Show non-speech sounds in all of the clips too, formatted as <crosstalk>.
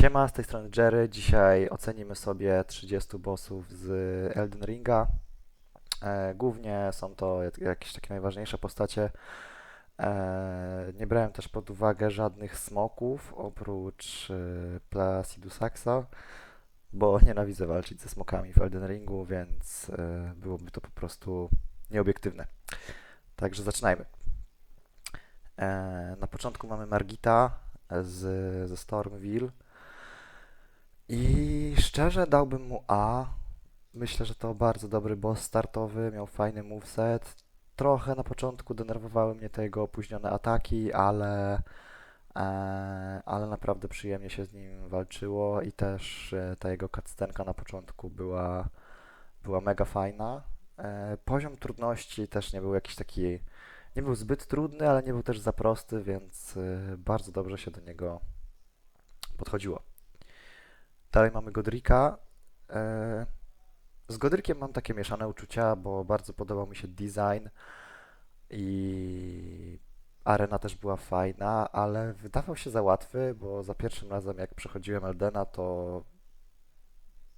Siema, z tej strony Jerry. Dzisiaj ocenimy sobie 30 bossów z Elden Ringa. E, głównie są to jak- jakieś takie najważniejsze postacie. E, nie brałem też pod uwagę żadnych smoków oprócz e, Placidusaxa, bo <laughs> nienawidzę walczyć ze smokami w Elden Ringu, więc byłoby to po prostu nieobiektywne. Także zaczynajmy. Na początku mamy Margita z, ze Stormville. I szczerze dałbym mu A. Myślę, że to bardzo dobry boss startowy, miał fajny moveset. Trochę na początku denerwowały mnie te jego opóźnione ataki, ale, e, ale naprawdę przyjemnie się z nim walczyło i też e, ta jego cutscenka na początku była, była mega fajna. E, poziom trudności też nie był jakiś taki, nie był zbyt trudny, ale nie był też za prosty, więc bardzo dobrze się do niego podchodziło. Dalej mamy Godrika. E, Z Godrykiem mam takie mieszane uczucia, bo bardzo podobał mi się design i arena też była fajna, ale wydawał się za łatwy, bo za pierwszym razem jak przechodziłem Eldena, to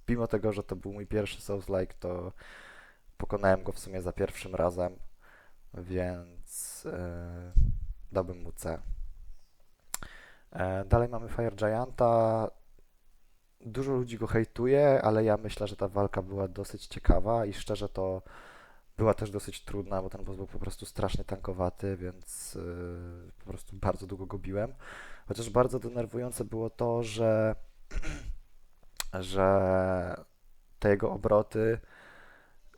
mimo tego, że to był mój pierwszy Souls-like, to pokonałem go w sumie za pierwszym razem, więc e, dałbym mu C. E, Dalej mamy Fire Gianta. Dużo ludzi go hejtuje, ale ja myślę, że ta walka była dosyć ciekawa i szczerze to była też dosyć trudna, bo ten boss był po prostu strasznie tankowaty, więc yy, po prostu bardzo długo go biłem. Chociaż bardzo denerwujące było to, że, <clears throat> że te jego obroty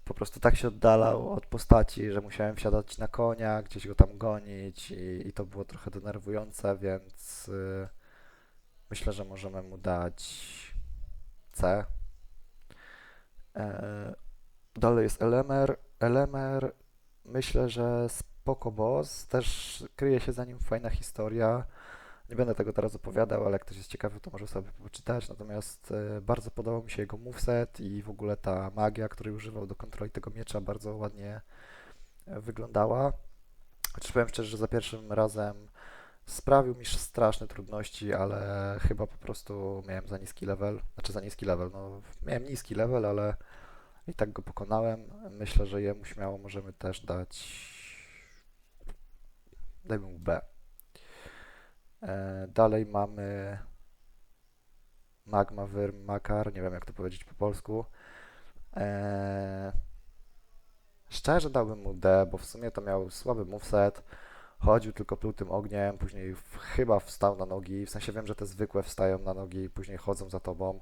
po prostu tak się oddalał od postaci, że musiałem wsiadać na konia, gdzieś go tam gonić i, i to było trochę denerwujące, więc yy, myślę, że możemy mu dać C. E, dalej jest Elemer. Elemer, myślę, że spoko boss. Też kryje się za nim fajna historia. Nie będę tego teraz opowiadał, ale jak ktoś jest ciekawy, to może sobie poczytać. Natomiast e, bardzo podobał mi się jego moveset i w ogóle ta magia, której używał do kontroli tego miecza, bardzo ładnie e, wyglądała. Chociaż powiem szczerze, że za pierwszym razem sprawił mi straszne trudności, ale chyba po prostu miałem za niski level. Znaczy za niski level, no miałem niski level, ale i tak go pokonałem. Myślę, że jemu śmiało możemy też dać. Dajmy mu B. E, dalej mamy Magma Wyrm Makar, nie wiem jak to powiedzieć po polsku. E, szczerze dałbym mu D, bo w sumie to miał słaby moveset. Chodził tylko pluł tym ogniem, później chyba wstał na nogi. W sensie wiem, że te zwykłe wstają na nogi później chodzą za tobą,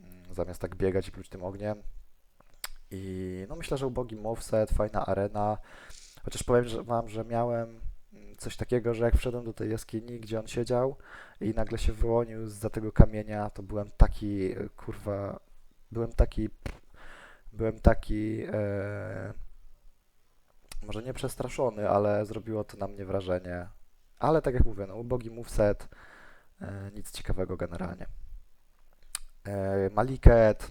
mm, zamiast tak biegać i pluć tym ogniem. I no myślę, że ubogi moveset, fajna arena. Chociaż powiem że wam, że miałem mm, coś takiego, że jak wszedłem do tej jaskini, gdzie on siedział i nagle się wyłonił za tego kamienia, to byłem taki, e, kurwa, byłem taki, byłem taki, e, może nie przestraszony, ale zrobiło to na mnie wrażenie. Ale tak jak mówię, no ubogi moveset, e, nic ciekawego generalnie. E, Maliket,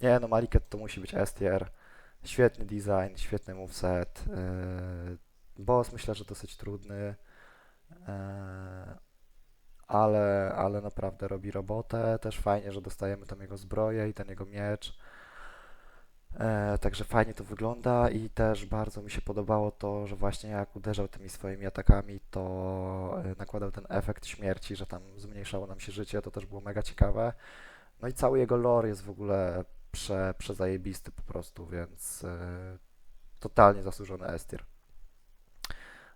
nie no Maliket to musi być S tier. Świetny design, świetny moveset. E, boss myślę, że dosyć trudny, ale, ale naprawdę robi robotę. Też fajnie, że dostajemy tam jego zbroję i ten jego miecz. E, także fajnie to wygląda i też bardzo mi się podobało to, że właśnie jak uderzał tymi swoimi atakami, to e, nakładał ten efekt śmierci, że tam zmniejszało nam się życie, to też było mega ciekawe. No i cały jego lore jest w ogóle prze, przezajebisty po prostu, więc e, totalnie zasłużony S-tier.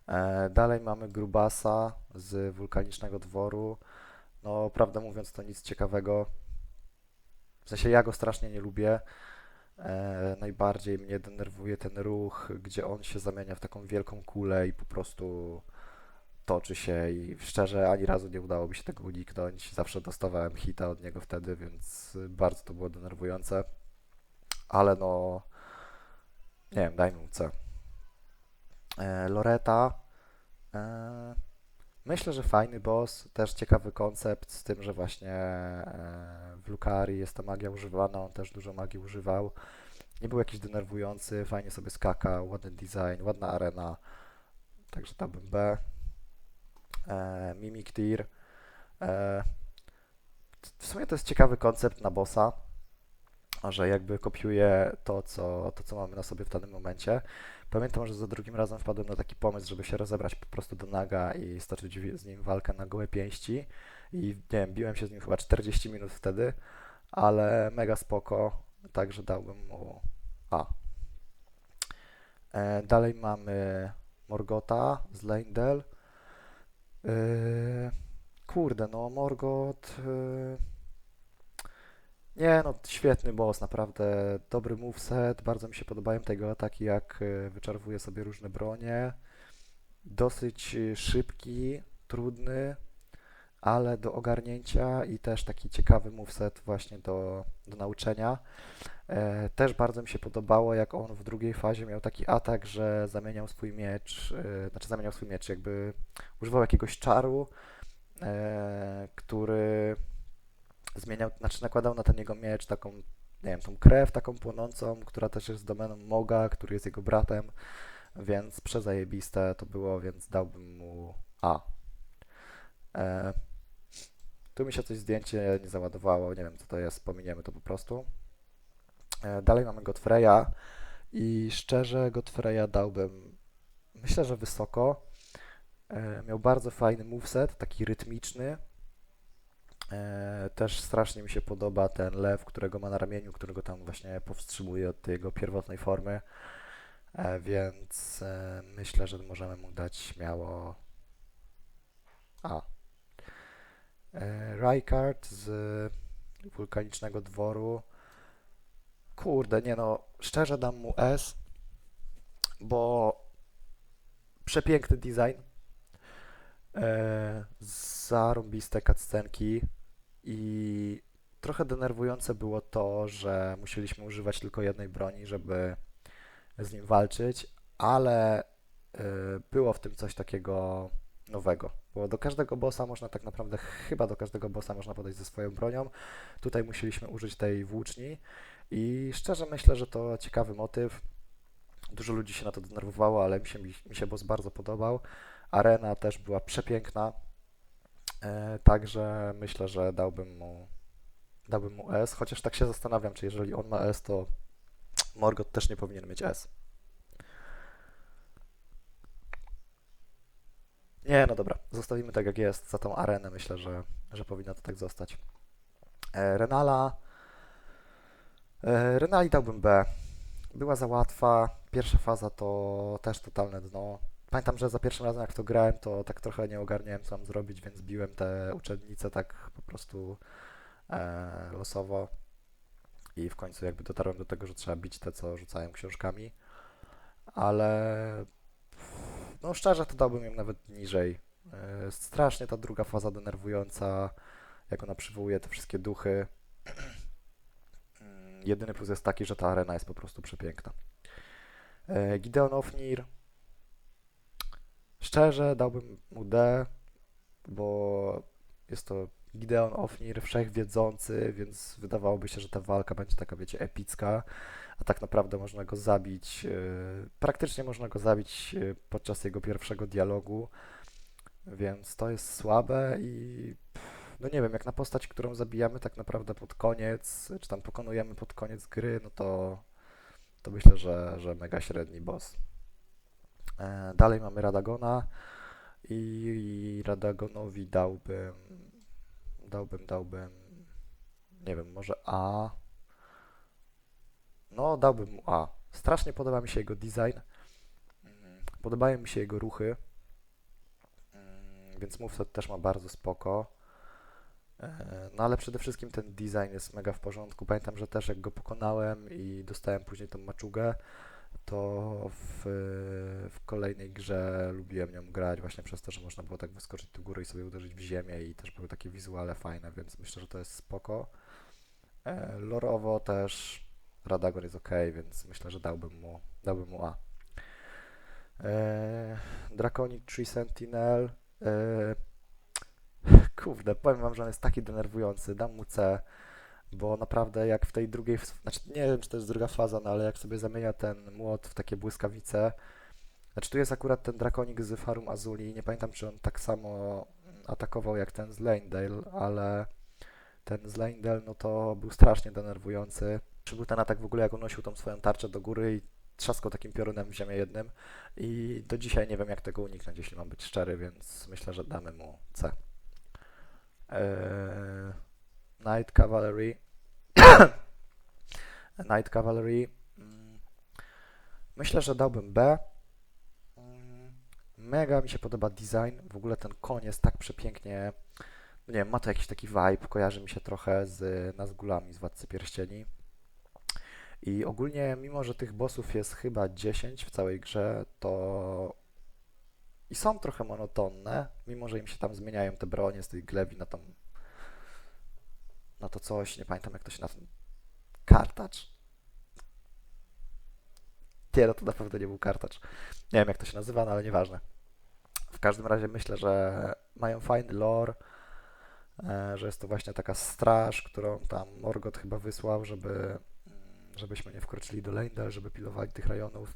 E, dalej mamy Grubasa z wulkanicznego dworu. No, prawdę mówiąc, to nic ciekawego. W sensie ja go strasznie nie lubię. E, najbardziej mnie denerwuje ten ruch, gdzie on się zamienia w taką wielką kulę i po prostu toczy się i szczerze ani razu nie udało mi się tego uniknąć. Zawsze dostawałem hita od niego wtedy, więc bardzo to było denerwujące. Ale no, nie wiem, dajmy mu. E, Loreta. E, myślę, że fajny boss, też ciekawy koncept z tym, że właśnie e, w Lucarii jest ta magia używana, on też dużo magii używał. Nie był jakiś denerwujący, fajnie sobie skakał, ładny design, ładna arena. Także dałbym B. E, Mimic Tear. E, w sumie to jest ciekawy koncept na bossa, że jakby kopiuje to, co, to, co mamy na sobie w danym momencie. Pamiętam, że za drugim razem wpadłem na taki pomysł, żeby się rozebrać po prostu do naga i stoczyć z nim walkę na gołe pięści. I nie wiem, biłem się z nim chyba 40 minut wtedy, ale mega spoko, także dałbym mu A. E, dalej mamy Morgota z Leyndell. Yy, kurde, no Morgot. Yy, nie, no świetny boss, naprawdę dobry moveset. Bardzo mi się podobają te jego ataki, jak yy, wyczarowuje sobie różne bronie. Dosyć yy, szybki, trudny, ale do ogarnięcia i też taki ciekawy moveset właśnie do, do nauczenia. E, też bardzo mi się podobało, jak on w drugiej fazie miał taki atak, że zamieniał swój miecz, e, znaczy zamieniał swój miecz, jakby używał jakiegoś czaru, e, który zmieniał, znaczy nakładał na ten jego miecz taką, nie wiem, tą krew taką płonącą, która też jest domeną Moga, który jest jego bratem, więc przezajebiste to było, więc dałbym mu A. E, tu mi się coś zdjęcie nie załadowało, nie wiem co to jest, pominiemy to po prostu. E, Dalej mamy Godfreya i szczerze Godfreya dałbym, myślę, że wysoko. E, Miał bardzo fajny moveset, taki rytmiczny. E, Też strasznie mi się podoba ten lew, którego ma na ramieniu, którego tam właśnie powstrzymuje od jego pierwotnej formy. E, Więc e, myślę, że możemy mu dać śmiało A. Rykard z wulkanicznego dworu. Kurde, nie no, szczerze dam mu S, bo przepiękny design, e, zarąbiste cutscenki i trochę denerwujące było to, że musieliśmy używać tylko jednej broni, żeby z nim walczyć, ale e, było w tym coś takiego nowego, bo do każdego bossa można tak naprawdę, chyba do każdego bossa można podejść ze swoją bronią. Tutaj musieliśmy użyć tej włóczni i szczerze myślę, że to ciekawy motyw. Dużo ludzi się na to denerwowało, ale mi się, mi, się boss bardzo podobał. Arena też była przepiękna, e, także myślę, że dałbym mu, dałbym mu S, chociaż tak się zastanawiam, czy jeżeli on ma S, to Morgot też nie powinien mieć S. Nie, no dobra, zostawimy tak jak jest. Za tą arenę myślę, że, że powinno to tak zostać. E, Renala. E, Renali dałbym B. Była za łatwa. Pierwsza faza to też totalne dno. Pamiętam, że za pierwszym razem jak to grałem, to tak trochę nie ogarniałem co mam zrobić, więc biłem te uczennice tak po prostu e, losowo. I w końcu jakby dotarłem do tego, że trzeba bić te, co rzucają książkami. Ale no szczerze to dałbym ją nawet niżej. E, Strasznie ta druga faza denerwująca, jak ona przywołuje te wszystkie duchy. Mm, Jedyny plus jest taki, że ta arena jest po prostu przepiękna. E, Gideon Ofnir. Szczerze dałbym mu D, bo jest to Gideon Ofnir, wszechwiedzący, więc wydawałoby się, że ta walka będzie taka, wiecie, epicka, a tak naprawdę można go zabić, e, praktycznie można go zabić e, podczas jego pierwszego dialogu, więc to jest słabe i pff, no nie wiem, jak na postać, którą zabijamy tak naprawdę pod koniec, czy tam pokonujemy pod koniec gry, no to, to myślę, że, że mega średni boss. E, Dalej mamy Radagona i Radagonowi dałbym, dałbym, dałbym, nie wiem, może A. No, dałbym mu A. Strasznie podoba mi się jego design. Mm, Podobają mi się jego ruchy. Mm, Więc moveset też ma bardzo spoko. E, No ale przede wszystkim ten design jest mega w porządku. Pamiętam, że też jak go pokonałem i dostałem później tą maczugę, to w, w kolejnej grze lubiłem nią grać właśnie przez to, że można było tak wyskoczyć do góry i sobie uderzyć w ziemię i też były takie wizuale fajne, więc myślę, że to jest spoko. E, Lorowo też Radagon jest ok, więc myślę, że dałbym mu, dałbym mu A. E, Draconic Tree Sentinel. E, <laughs> kurde, powiem wam, że on jest taki denerwujący. Dam mu C, bo naprawdę jak w tej drugiej, znaczy nie wiem, czy to jest druga faza, no ale jak sobie zamienia ten młot w takie błyskawice, znaczy tu jest akurat ten drakonik z Farum Azuli, nie pamiętam, czy on tak samo atakował jak ten z Lanedale, ale ten z Leyndell, no to był strasznie denerwujący. Czy był ten atak w ogóle, jak on nosił tą swoją tarczę do góry i trzaskał takim piorunem w ziemię jednym. I do dzisiaj nie wiem, jak tego uniknąć, jeśli mam być szczery, więc myślę, że damy mu C. Eee, Night Cavalry. <coughs> Night Cavalry. mm, Myślę, że dałbym B. Mm, Mega mi się podoba design. W ogóle ten koń jest tak przepięknie. Nie wiem, ma to jakiś taki vibe. Kojarzy mi się trochę z Nazgulami z Władcy Pierścieni. I ogólnie, mimo że tych bossów jest chyba 10 w całej grze, to i są trochę monotonne, mimo że im się tam zmieniają te bronie z tej gleby na tam na to coś, nie pamiętam jak to się nazywa. Kartacz? Nie, no to na pewno nie był kartacz. Nie wiem jak to się nazywa, no ale nieważne. W każdym razie myślę, że mają fajny lore, e, że jest to właśnie taka straż, którą tam Morgoth chyba wysłał, żeby mm, żebyśmy nie wkroczyli do Leyndell, żeby pilowali tych rejonów.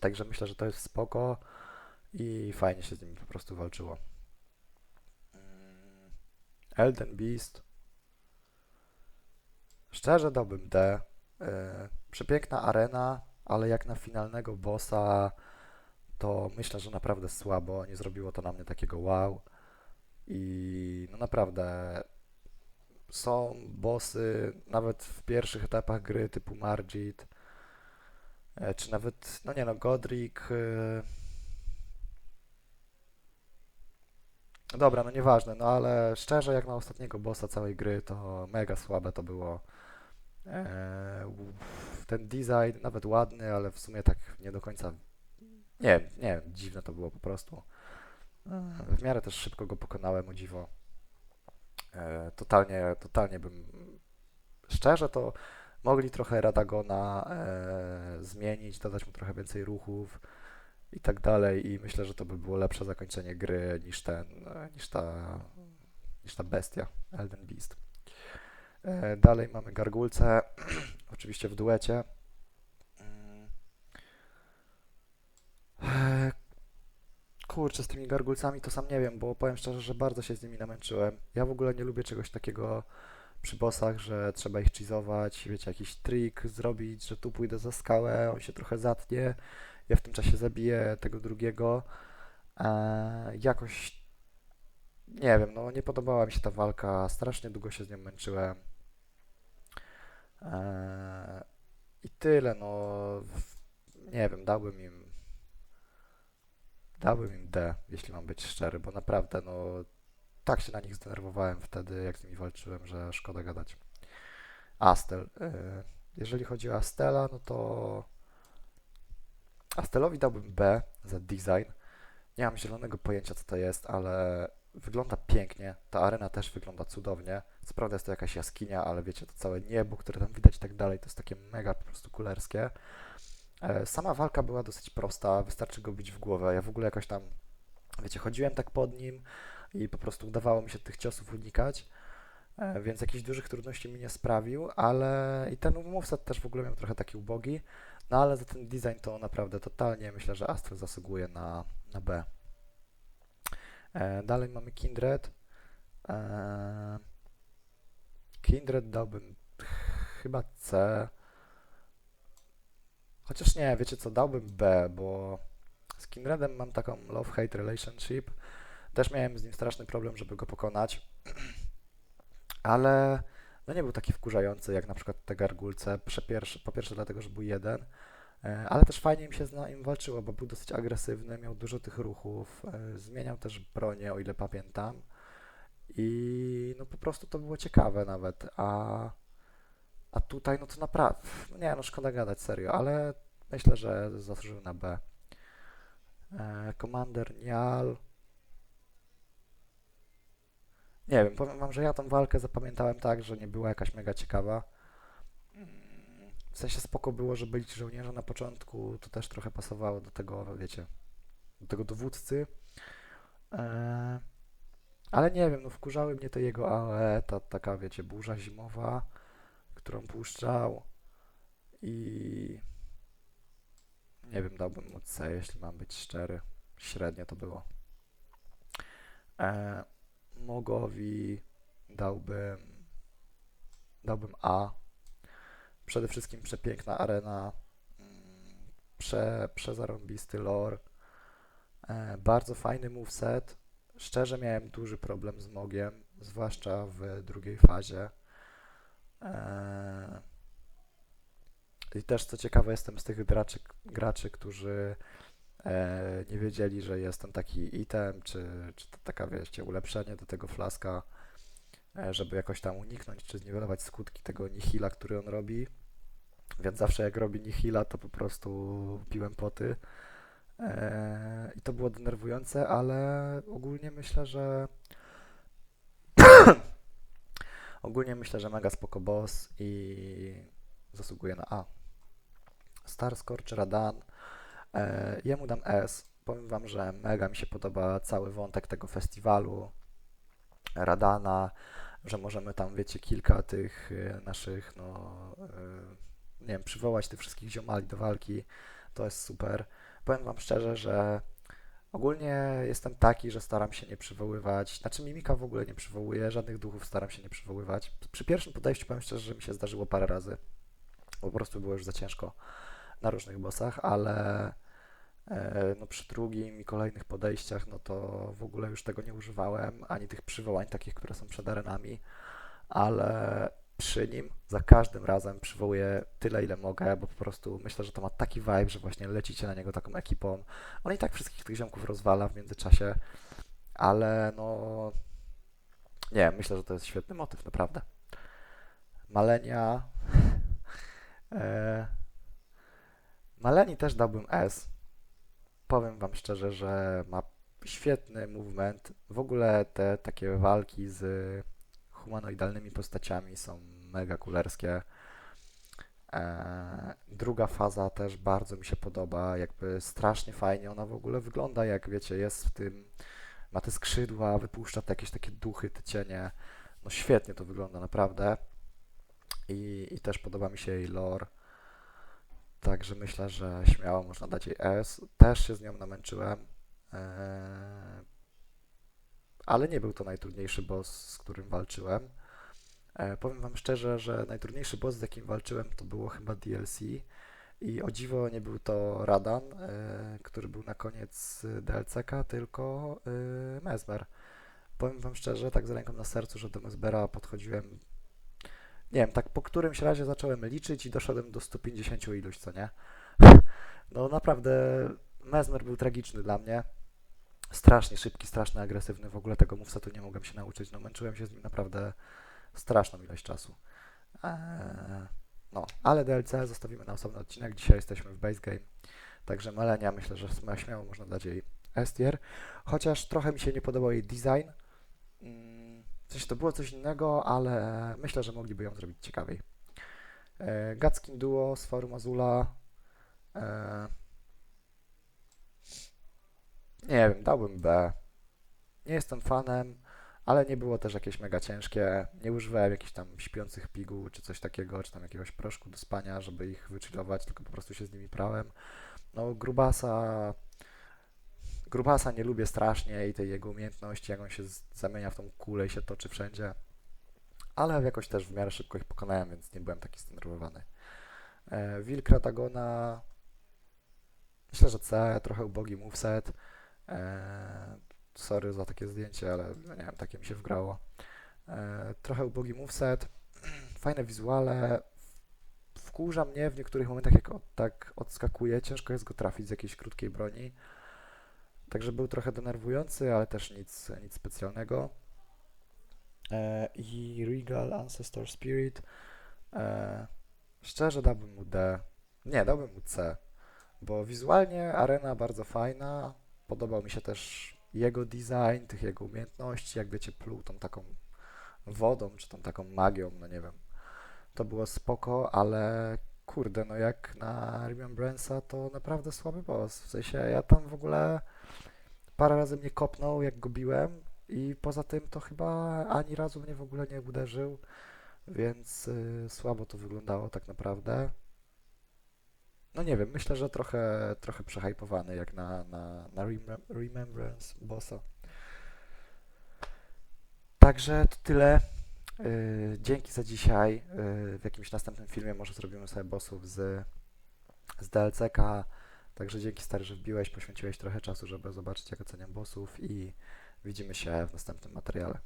Także myślę, że to jest spoko i fajnie się z nimi po prostu walczyło. Mm, Elden Beast. Szczerze dałbym D. E, Przepiękna arena, ale jak na finalnego bossa, to myślę, że naprawdę słabo. Nie zrobiło to na mnie takiego wow. I no naprawdę są bossy nawet w pierwszych etapach gry typu Margit, e, czy nawet, no nie no, Godric. e, Dobra, no nieważne, no ale szczerze, jak na ostatniego bossa całej gry, to mega słabe to było. E, Ten design nawet ładny, ale w sumie tak nie do końca. Nie nie dziwne to było po prostu. E, W miarę też szybko go pokonałem, o dziwo. E, Totalnie, totalnie bym. Szczerze to mogli trochę Radagona zmienić, dodać mu trochę więcej ruchów i tak dalej. I myślę, że to by było lepsze zakończenie gry niż ten, niż ta, niż ta bestia, Elden Beast. E, Dalej mamy gargulce, <clears throat> oczywiście w duecie. E, Kurczę, z tymi gargulcami to sam nie wiem, bo powiem szczerze, że bardzo się z nimi namęczyłem. Ja w ogóle nie lubię czegoś takiego przy bossach, że trzeba ich cheezować, wiecie, jakiś trik zrobić, że tu pójdę za skałę, on się trochę zatnie, ja w tym czasie zabiję tego drugiego. E, jakoś, nie wiem, no nie podobała mi się ta walka, strasznie długo się z nią męczyłem. E, I tyle, no, nie wiem, dałbym im Dałbym im D, jeśli mam być szczery, bo naprawdę, no, tak się na nich zdenerwowałem wtedy, jak z nimi walczyłem, że szkoda gadać. Astel. y, Jeżeli chodzi o Astela, no to Astelowi dałbym B za design. Nie mam zielonego pojęcia, co to jest, ale wygląda pięknie. Ta arena też wygląda cudownie. Co prawda jest to jakaś jaskinia, ale wiecie, to całe niebo, które tam widać i tak dalej, to jest takie mega po prostu kulerskie. E, Sama walka była dosyć prosta, wystarczy go bić w głowę. Ja w ogóle jakoś tam, wiecie, chodziłem tak pod nim i po prostu udawało mi się tych ciosów unikać, e, więc jakichś dużych trudności mi nie sprawił, ale i ten moveset też w ogóle miał trochę taki ubogi, no ale za ten design to naprawdę totalnie myślę, że Astro zasługuje na, na B. E, Dalej mamy Kindred. E, Kindred dałbym chyba C. Chociaż nie, wiecie co, dałbym B, bo z Kindredem mam taką love-hate relationship. Też miałem z nim straszny problem, żeby go pokonać. <clears throat> Ale no nie był taki wkurzający jak na przykład te gargulce. Przepierw- Po pierwsze dlatego, że był jeden, ale też fajnie mi się z nim walczyło, bo był dosyć agresywny, miał dużo tych ruchów, e, zmieniał też bronię, o ile pamiętam. I no po prostu to było ciekawe nawet, a, a tutaj no to naprawdę, no nie no szkoda gadać serio, ale myślę, że zasłużył na B. E, Commander Nial. Nie wiem, powiem wam, że ja tą walkę zapamiętałem tak, że nie była jakaś mega ciekawa. W sensie spoko było, że byli ci żołnierze na początku, to też trochę pasowało do tego, wiecie, do tego dowódcy. E, ale nie wiem, no wkurzały mnie te jego AOE, ta taka, wiecie, burza zimowa, którą puszczał i nie wiem, dałbym mu C, jeśli mam być szczery. Średnio to było. E, Mogowi dałbym dałbym A. Przede wszystkim przepiękna arena, mm, prze, przezarąbisty lore, e, bardzo fajny moveset. Szczerze miałem duży problem z Mogiem, zwłaszcza w drugiej fazie. E, I też co ciekawe, jestem z tych graczy, graczy którzy e, nie wiedzieli, że jest taki item, czy, czy to taka, wiecie, ulepszenie do tego flaska, żeby jakoś tam uniknąć, czy zniwelować skutki tego nihila, który on robi. Więc zawsze jak robi nihila, to po prostu piłem poty. E, I to było denerwujące, ale ogólnie myślę, że <clears throat> ogólnie myślę, że mega spoko boss i zasługuje na A. Star Scorch Radan. E, jemu dam S. Powiem wam, że mega mi się podoba cały wątek tego festiwalu Radana, że możemy tam, wiecie, kilka tych e, naszych, no, nie wiem, przywołać tych wszystkich ziomali do walki. To jest super. Powiem wam szczerze, że ogólnie jestem taki, że staram się nie przywoływać, znaczy mimika w ogóle nie przywołuję, żadnych duchów staram się nie przywoływać. Przy pierwszym podejściu powiem szczerze, że mi się zdarzyło parę razy. Po prostu było już za ciężko na różnych bossach, ale e, no przy drugim i kolejnych podejściach, no to w ogóle już tego nie używałem, ani tych przywołań takich, które są przed arenami, ale przy nim za każdym razem przywołuję tyle, ile mogę, bo po prostu myślę, że to ma taki vibe, że właśnie lecicie na niego taką ekipą. On i tak wszystkich tych ziomków rozwala w międzyczasie, ale no nie, myślę, że to jest świetny motyw, naprawdę. Malenia. <laughs> e, Maleni też dałbym S. Powiem wam szczerze, że ma świetny movement. W ogóle te takie walki z humanoidalnymi postaciami są mega kulerskie. E, druga faza też bardzo mi się podoba, jakby strasznie fajnie ona w ogóle wygląda, jak wiecie, jest w tym, ma te skrzydła, wypuszcza te jakieś takie duchy, te cienie. No świetnie to wygląda, naprawdę. I, i też podoba mi się jej lore. Także myślę, że śmiało można dać jej S. Też się z nią namęczyłem. Eee, ale nie był to najtrudniejszy boss, z którym walczyłem. E, powiem Wam szczerze, że najtrudniejszy boss, z jakim walczyłem, to było chyba DLC. I o dziwo nie był to Radan, e, który był na koniec DLC-ka, tylko e, Mesmer. Powiem Wam szczerze, tak z ręką na sercu, że do Mesmera podchodziłem nie wiem, tak po którymś razie zacząłem liczyć i doszedłem do 150 iluś, co nie? <laughs> No naprawdę, Mesmer był tragiczny dla mnie. Strasznie szybki, strasznie agresywny. W ogóle tego movesetu nie mogłem się nauczyć. No męczyłem się z nim naprawdę straszną ilość czasu. Eee, no, ale DLC zostawimy na osobny odcinek. Dzisiaj jesteśmy w base game. Także Melenia myślę, że śmiało można dać jej S tier. Chociaż trochę mi się nie podobał jej design. Mm, w sensie to było coś innego, ale myślę, że mogliby ją zrobić ciekawiej. E, Gatskin Duo z Forum Azula. E, nie wiem, dałbym B. Nie jestem fanem, ale nie było też jakieś mega ciężkie. Nie używałem jakichś tam śpiących piguł czy coś takiego, czy tam jakiegoś proszku do spania, żeby ich wychillować, tylko po prostu się z nimi prałem. No, Grubasa Grubasa nie lubię strasznie i tej jego umiejętności, jak on się zamienia w tą kulę i się toczy wszędzie. Ale jakoś też w miarę szybko ich pokonałem, więc nie byłem taki zdenerwowany. E, Wilk Ratagona. Myślę, że C, trochę ubogi moveset. E, sorry za takie zdjęcie, ale no nie wiem, takie mi się wgrało. E, trochę ubogi moveset. <clears throat> Fajne wizuale. Wkurza mnie w niektórych momentach, jak od, tak odskakuje. Ciężko jest go trafić z jakiejś krótkiej broni. Także był trochę denerwujący, ale też nic, nic specjalnego. E, I Regal Ancestor Spirit. E, szczerze dałbym mu D. Nie, dałbym mu C. Bo wizualnie arena bardzo fajna. Podobał mi się też jego design, tych jego umiejętności. Jak wiecie, pluł tą taką wodą, czy tą taką magią, no nie wiem. To było spoko, ale kurde, no jak na Remembrance'a to naprawdę słaby boss. W sensie ja tam w ogóle parę razy mnie kopnął, jak go biłem i poza tym to chyba ani razu mnie w ogóle nie uderzył, więc y, słabo to wyglądało tak naprawdę. No nie wiem, myślę, że trochę, trochę przehypowany jak na, na, na Remem- Remembrance bossa. Także to tyle. Yy, dzięki za dzisiaj. Yy, w jakimś następnym filmie może zrobimy sobie bossów z, z DLC-ka. Także dzięki stary, że wbiłeś, poświęciłeś trochę czasu, żeby zobaczyć jak oceniam bossów i widzimy się w następnym materiale.